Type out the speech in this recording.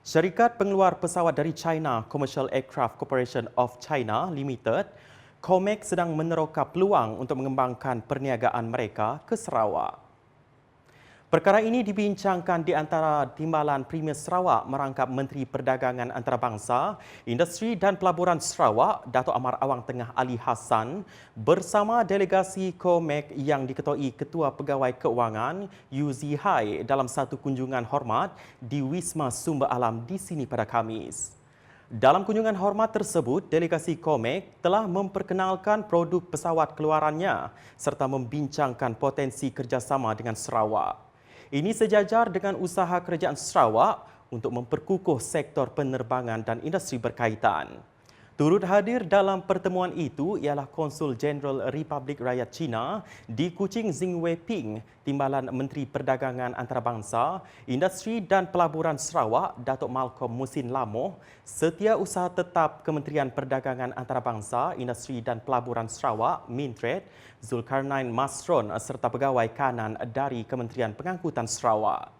Syarikat pengeluar pesawat dari China Commercial Aircraft Corporation of China Limited, COMAC sedang meneroka peluang untuk mengembangkan perniagaan mereka ke Sarawak. Perkara ini dibincangkan di antara Timbalan Premier Sarawak merangkap Menteri Perdagangan Antarabangsa, Industri dan Pelaburan Sarawak, Datuk Amar Awang Tengah Ali Hassan bersama delegasi COMEC yang diketuai Ketua Pegawai Keuangan Yuzi Hai dalam satu kunjungan hormat di Wisma Sumber Alam di sini pada Kamis. Dalam kunjungan hormat tersebut, delegasi COMEC telah memperkenalkan produk pesawat keluarannya serta membincangkan potensi kerjasama dengan Sarawak. Ini sejajar dengan usaha kerajaan Sarawak untuk memperkukuh sektor penerbangan dan industri berkaitan. Turut hadir dalam pertemuan itu ialah Konsul Jeneral Republik Rakyat China di Kuching Xing Weiping, Timbalan Menteri Perdagangan Antarabangsa, Industri dan Pelaburan Sarawak, Datuk Malcolm Musin Lamoh, Setiausaha Tetap Kementerian Perdagangan Antarabangsa, Industri dan Pelaburan Sarawak, Mintred, Zulkarnain Masron serta pegawai kanan dari Kementerian Pengangkutan Sarawak.